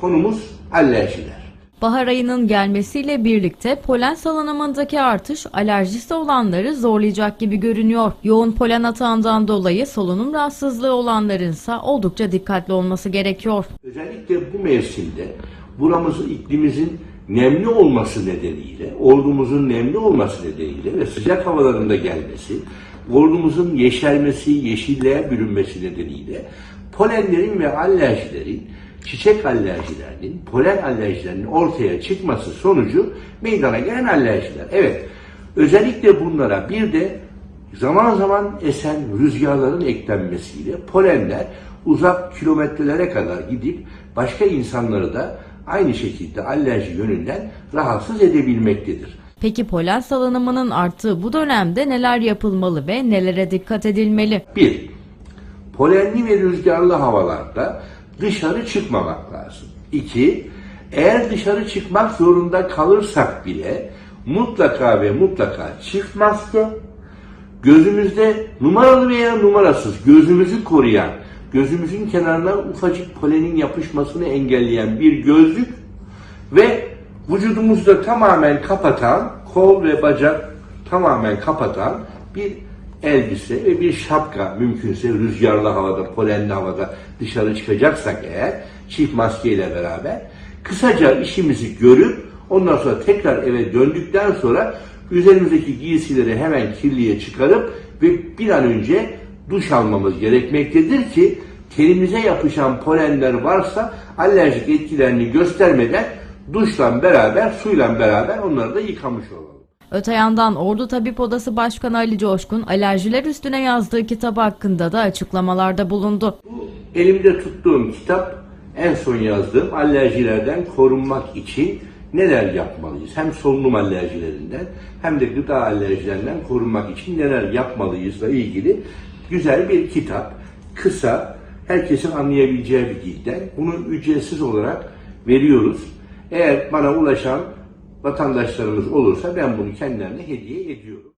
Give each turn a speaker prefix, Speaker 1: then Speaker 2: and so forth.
Speaker 1: Konumuz alerjiler.
Speaker 2: Bahar ayının gelmesiyle birlikte polen salınımındaki artış alerjisi olanları zorlayacak gibi görünüyor. Yoğun polen atağından dolayı solunum rahatsızlığı olanlarınsa oldukça dikkatli olması gerekiyor.
Speaker 1: Özellikle bu mevsimde buramızın iklimimizin nemli olması nedeniyle, ordumuzun nemli olması nedeniyle ve sıcak havalarında gelmesi, ordumuzun yeşermesi, yeşilliğe bürünmesi nedeniyle polenlerin ve alerjilerin, çiçek alerjilerinin, polen alerjilerinin ortaya çıkması sonucu meydana gelen alerjiler. Evet, özellikle bunlara bir de zaman zaman esen rüzgarların eklenmesiyle polenler uzak kilometrelere kadar gidip başka insanları da aynı şekilde alerji yönünden rahatsız edebilmektedir.
Speaker 2: Peki polen salınımının arttığı bu dönemde neler yapılmalı ve nelere dikkat edilmeli?
Speaker 1: 1. Polenli ve rüzgarlı havalarda dışarı çıkmamak lazım. 2. Eğer dışarı çıkmak zorunda kalırsak bile mutlaka ve mutlaka maske, gözümüzde numaralı veya numarasız gözümüzü koruyan, gözümüzün kenarına ufacık polenin yapışmasını engelleyen bir gözlük ve vücudumuzda tamamen kapatan, kol ve bacak tamamen kapatan bir elbise ve bir şapka mümkünse rüzgarlı havada, polenli havada dışarı çıkacaksak eğer çift maskeyle beraber kısaca işimizi görüp ondan sonra tekrar eve döndükten sonra üzerimizdeki giysileri hemen kirliye çıkarıp ve bir an önce duş almamız gerekmektedir ki tenimize yapışan polenler varsa alerjik etkilerini göstermeden duşla beraber, suyla beraber onları da yıkamış olalım.
Speaker 2: Öte yandan Ordu Tabip Odası Başkanı Ali Coşkun alerjiler üstüne yazdığı kitap hakkında da açıklamalarda bulundu.
Speaker 1: Bu elimde tuttuğum kitap en son yazdığım alerjilerden korunmak için neler yapmalıyız? Hem solunum alerjilerinden hem de gıda alerjilerinden korunmak için neler yapmalıyızla ilgili güzel bir kitap. Kısa, herkesin anlayabileceği bir dilden. Bunu ücretsiz olarak veriyoruz. Eğer bana ulaşan vatandaşlarımız olursa ben bunu kendilerine hediye ediyorum.